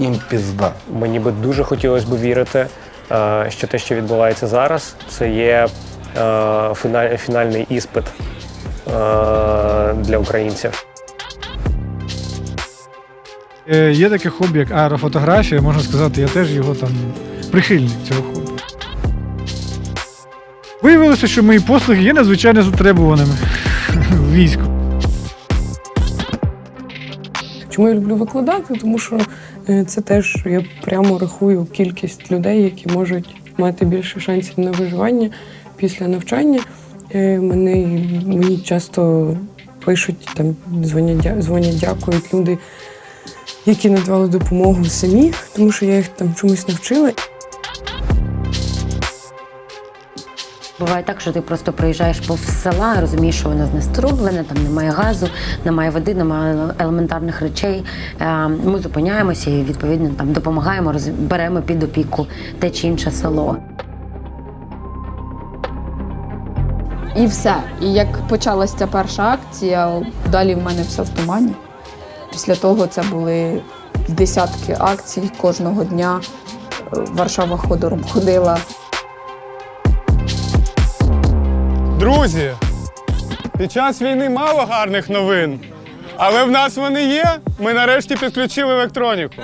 їм пізда. Мені би дуже хотілося б вірити, е, що те, що відбувається зараз, це є е, фінальний іспит е, для українців. Є таке хобі, як аерофотографія, можна сказати, я теж його там прихильник цього хобі. Виявилося, що мої послуги є надзвичайно затребуваними в війську. Чому я люблю викладати? Тому що е, це теж я прямо рахую кількість людей, які можуть мати більше шансів на виживання після навчання. Мені мені часто пишуть, там дзвонять, дзвонять, дякують люди, які надавали допомогу самі, тому що я їх там чомусь навчила. Буває так, що ти просто проїжджаєш повз села, розумієш, що воно знеструблене, там немає газу, немає води, немає елементарних речей. Е, Ми зупиняємося і відповідно там допомагаємо, беремо під опіку те чи інше село. І все. І як почалася ця перша акція, далі в мене все в тумані. Після того це були десятки акцій кожного дня. Е, Варшава ходором ходила. Друзі, під час війни мало гарних новин, але в нас вони є. Ми нарешті підключили електроніку.